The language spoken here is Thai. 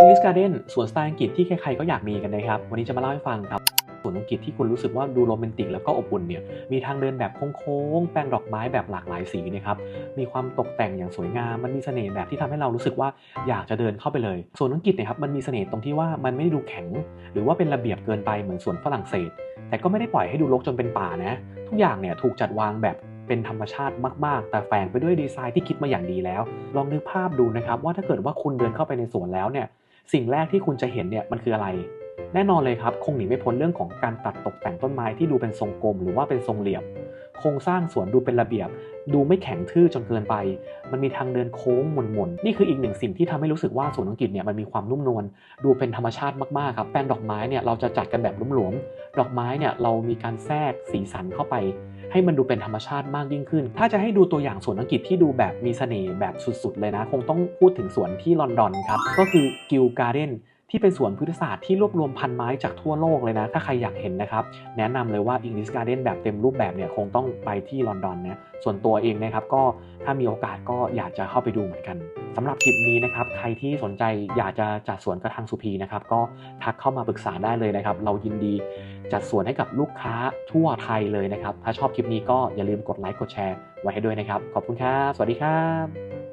English Garden สวนสไตล์อังกฤษที่ใครๆก็อยากมีกันนะครับ วันนี้จะมาเล่าให้ฟังครับสวนอังกฤษที่คุณรู้สึกว่าดูโรแมนติกแล้วก็อบอุ่นเนี่ย มีทางเดินแบบโค้งๆ แปลงดอกไม้แบบหลากหลายสีนะครับ มีความตกแต่งอย่างสวยงาม มันมีเสน่ห์แบบที่ทำให้เรารู้สึกว่าอยากจะเดินเข้าไปเลย สวนอังกฤษเนี่ยครับ มันมีเสน่ห์ตรงที่ว่ามันไม่ได้ดูแข็ง หรือว่าเป็นระเบียบเกินไปเหมือนสวนฝรั่งเศส แต่ก็ไม่ได้ปล่อยให้ดูรกจนเป็นป่านะ ทุกอย่างเนี่ยถูกจัดวางแบบเป็นธรรมชาติมาก ๆ แต่แฝงไปด้วยดีไซน์ที่คิดมาอย่างดีแล้ว ลองนึกภาพดูนะครับว่าถ้าเกิดว่าคุณเดินเข้าไปในสวนแล้วเนี่ย สิ่งแรกที่คุณจะเห็นเนี่ยมันคืออะไร แน่นอนเลยครับ คงหนีไม่พ้นเรื่องของการตัดตกแต่งต้นไม้ที่ดูเป็นทรงกลม หรือว่าเป็นทรงเหลี่ยม โครงสร้างสวนดูเป็นระเบียบ ดูไม่แข็งทื่อจนเกินไป มันมีทางเดินโค้งหมุนๆนี่คืออีกหนึ่งสิ่งที่ทำให้รู้สึกว่าสวนอังกฤษเนี่ยมันมีความนุ่มนวลดูเป็นธรรมชาติมากๆครับแปลงดอกไม้เนี่ยเราจะจัดกันแบบหลวมๆดอกไม้เนี่ยเรามีการแทรกสีสันเข้าไป ให้มันดูเป็นธรรมชาติมากยิ่งขึ้น ถ้าจะให้ดูตัวอย่างสวนอังกฤษที่ดูแบบมีเสน่ห์แบบสุดๆ เลยนะ คงต้องพูดถึงสวนที่ลอนดอนครับ ก็คือกิลการ์เดน ที่เป็นสวนพฤกษศาสตร์ที่รวบรวมพันไม้จากทั่วโลกเลยนะ ถ้าใครอยากเห็นนะครับ แนะนำเลยว่า English Garden แบบเต็มรูปแบบเนี่ยคงต้องไปที่ลอนดอนนะส่วนตัวเองนะครับก็ถ้ามีโอกาสก็อยากจะเข้าไปดูเหมือนกันสำหรับคลิปนี้นะครับใครที่สนใจอยากจะจัดสวนกระทางสุพีนะครับก็ทักเข้ามาปรึกษาได้เลยนะครับเรายินดีจัดสวนให้กับลูกค้าทั่วไทยเลยนะครับ ถ้าชอบคลิปนี้ก็อย่าลืมกดไลค์กดแชร์ไว้ให้ด้วยนะครับ ขอบคุณครับ สวัสดีครับ